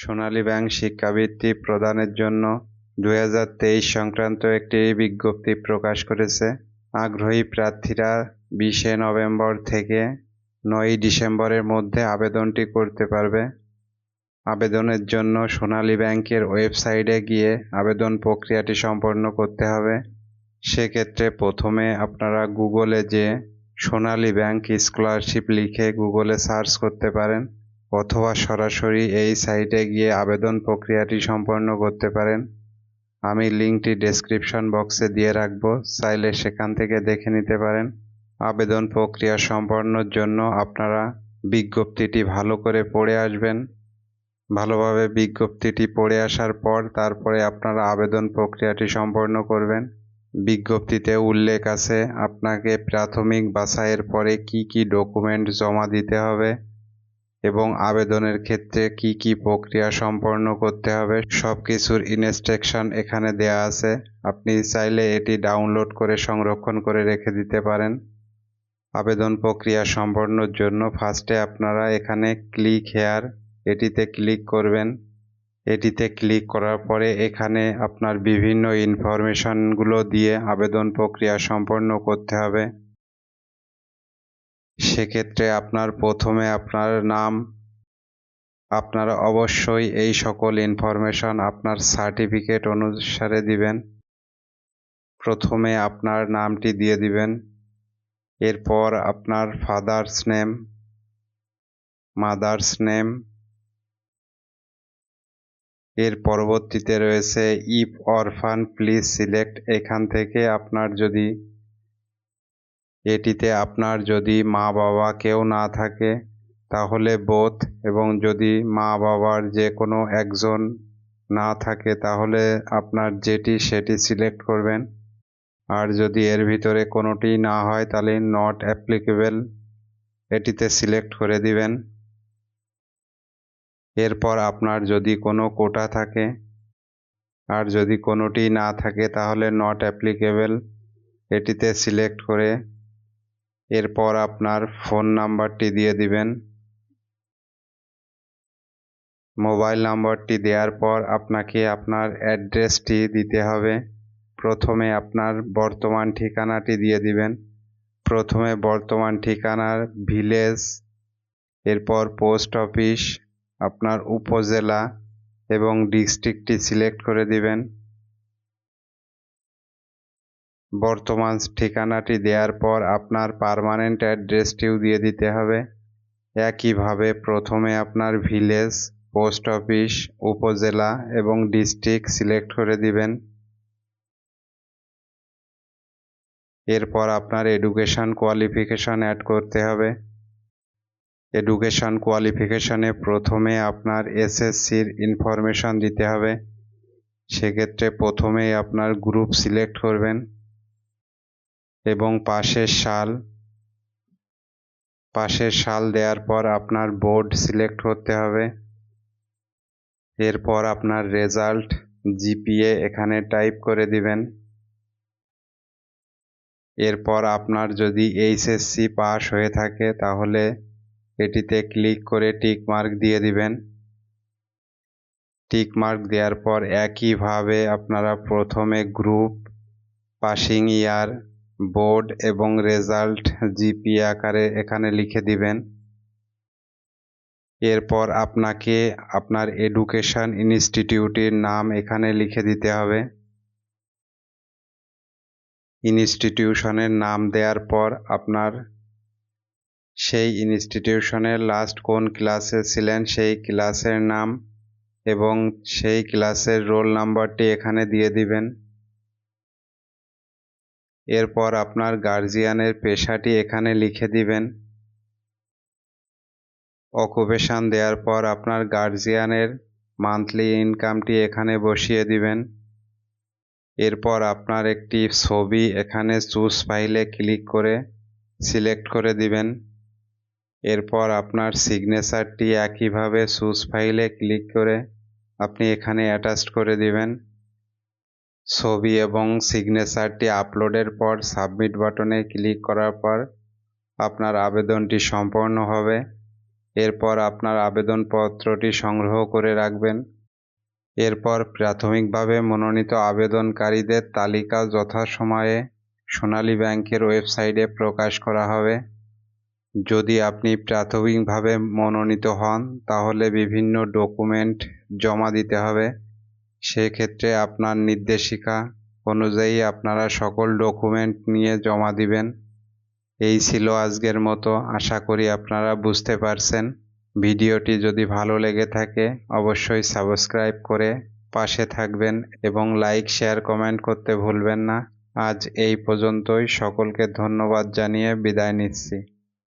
সোনালী bank শিক্ষাবৃত্তি প্রদানের জন্য দু হাজার তেইশ সংক্রান্ত একটি বিজ্ঞপ্তি প্রকাশ করেছে। আগ্রহী প্রার্থীরা বিশে নভেম্বর থেকে নয়ই ডিসেম্বরের মধ্যে আবেদনটি করতে পারবে। আবেদনের জন্য সোনালী ব্যাংকের ওয়েবসাইটে গিয়ে আবেদন প্রক্রিয়াটি সম্পন্ন করতে হবে। সেক্ষেত্রে প্রথমে আপনারা গুগলে যে সোনালী ব্যাংক স্কলারশিপ লিখে গুগলে সার্চ করতে পারেন। অথবা সরাসরি এই সাইটে গিয়ে আবেদন প্রক্রিয়াটি সম্পন্ন করতে পারেন। আমি লিঙ্কটি ডেসক্রিপশন বক্সে দিয়ে রাখব, চাইলে সেখান থেকে দেখে নিতে পারেন। আবেদন প্রক্রিয়া সম্পন্নর জন্য আপনারা বিজ্ঞপ্তিটি ভালো করে পড়ে আসবেন। ভালোভাবে বিজ্ঞপ্তিটি পড়ে আসার পর তারপরে আপনারা আবেদন প্রক্রিয়াটি সম্পন্ন করবেন। বিজ্ঞপ্তিতে উল্লেখ আছে, আপনাকে প্রাথমিক বাছাইয়ের পরে কি কি ডকুমেন্ট জমা দিতে হবে এবং আবেদনের ক্ষেত্রে কি কি প্রক্রিয়া সম্পন্ন করতে হবে সব কিছুর ইনস্ট্রাকশন এখানে দেয়া আছে। আপনি চাইলে এটি ডাউনলোড করে সংরক্ষণ করে রেখে দিতে পারেন। আবেদন প্রক্রিয়া সম্পন্নর জন্য ফার্স্টে আপনারা এখানে ক্লিক হেয়ার এটিতে ক্লিক করবেন। এটিতে ক্লিক করার পরে এখানে আপনার বিভিন্ন ইনফরমেশনগুলো দিয়ে আবেদন প্রক্রিয়া সম্পন্ন করতে হবে। সেক্ষেত্রে আপনার প্রথমে আপনার নাম, আপনারা অবশ্যই এই সকল ইনফরমেশন আপনার সার্টিফিকেট অনুসারে দিবেন। প্রথমে আপনার নামটি দিয়ে দিবেন। এরপর আপনার ফাদার্স নেম মাদার্স নেম এর পরবর্তীতে রয়েছে ইফ অরফান প্লিজ সিলেক্ট এখান থেকে আপনার যদি এটিতে আপনার যদি মা বাবা কেউ না থাকে, তাহলে বোথ এবং যদি মা বাবার যে কোনো একজন না থাকে, তাহলে আপনার যেটি সেটি সিলেক্ট করবেন। আর যদি এর ভিতরে কোনোটি না হয়, তাহলে নট অ্যাপ্লিকেবল এটিতে সিলেক্ট করে দিবেন। এরপর আপনার যদি কোনো কোটা থাকে, আর যদি কোনোটি না থাকে, তাহলে নট অ্যাপ্লিকেবল এটিতে সিলেক্ট করে এরপর আপনার ফোন নাম্বারটি দিয়ে দিবেন। মোবাইল নাম্বারটি দেওয়ার পর আপনাকে আপনার অ্যাড্রেসটি দিতে হবে। প্রথমে আপনার বর্তমান ঠিকানাটি দিয়ে দিবেন। প্রথমে বর্তমান ঠিকানার ভিলেজ, এরপর পোস্ট অফিস, আপনার উপজেলা এবং ডিস্ট্রিক্টটি সিলেক্ট করে দিবেন। বর্তমান ঠিকানাটি দেওয়ার পর আপনার পারমানেন্ট অ্যাড্রেসটিও দিয়ে দিতে হবে। একইভাবে প্রথমে আপনার ভিলেজ পোস্ট অফিস উপজেলা এবং ডিস্ট্রিক্ট সিলেক্ট করে দিবেন। এরপর আপনার এডুকেশন কোয়ালিফিকেশন অ্যাড করতে হবে। এডুকেশন কোয়ালিফিকেশনে প্রথমে আপনার এসএসসির ইনফরমেশন দিতে হবে। সেক্ষেত্রে প্রথমেই আপনার গ্রুপ সিলেক্ট করবেন। এবং পাশের সাল পাশের সাল দেওয়ার পর আপনার বোর্ড সিলেক্ট করতে হবে। এরপর আপনার রেজাল্ট জিপিএ এখানে টাইপ করে দিবেন। এরপর আপনার যদি এইচএসসি পাস হয়ে থাকে তাহলে এটিতে ক্লিক করে টিক মার্ক দিয়ে দিবেন। টিক মার্ক দেওয়ার পর একইভাবে আপনারা প্রথমে গ্রুপ পাসিং ইয়ার বোর্ড এবং রেজাল্ট জিপি আকারে এখানে লিখে দিবেন। এরপর আপনাকে আপনার এডুকেশন ইনস্টিটিউটের নাম এখানে লিখে দিতে হবে। ইনস্টিটিউশনের নাম দেওয়ার পর আপনার সেই ইনস্টিটিউশনের লাস্ট কোন ক্লাসে ছিলেন সেই ক্লাসের নাম এবং সেই ক্লাসের রোল নাম্বারটি এখানে দিয়ে দিবেন। এরপর আপনার গার্জিয়ানের পেশাটি এখানে লিখে দিবেন। অকুপেশান দেওয়ার পর আপনার গার্জিয়ানের মান্থলি ইনকামটি এখানে বসিয়ে দিবেন। এরপর আপনার একটি ছবি এখানে চুজ ফাইলে ক্লিক করে সিলেক্ট করে দিবেন। এরপর আপনার সিগনেচারটি একইভাবে চুজ ফাইলে ক্লিক করে আপনি এখানে অ্যাটাচ করে দিবেন। ছবি এবং সিগনেচারটি আপলোডের পর সাবমিট বাটনে ক্লিক করার পর আপনার আবেদনটি সম্পন্ন হবে। এরপর আপনার আবেদনপত্রটি সংগ্রহ করে রাখবেন। এরপর প্রাথমিকভাবে মনোনীত আবেদনকারীদের তালিকা যথাসময়ে সোনালী ব্যাংকের ওয়েবসাইটে প্রকাশ করা হবে। যদি আপনি প্রাথমিকভাবে মনোনীত হন, তাহলে বিভিন্ন ডকুমেন্ট জমা দিতে হবে। সেক্ষেত্রে আপনার নির্দেশিকা অনুযায়ী আপনারা সকল ডকুমেন্ট নিয়ে জমা দিবেন। এই ছিল আজকের মতো। আশা করি আপনারা বুঝতে পারছেন। ভিডিওটি যদি ভালো লেগে থাকে, অবশ্যই সাবস্ক্রাইব করে পাশে থাকবেন এবং লাইক শেয়ার কমেন্ট করতে ভুলবেন না। আজ এই পর্যন্তই। সকলকে ধন্যবাদ জানিয়ে বিদায় নিচ্ছি।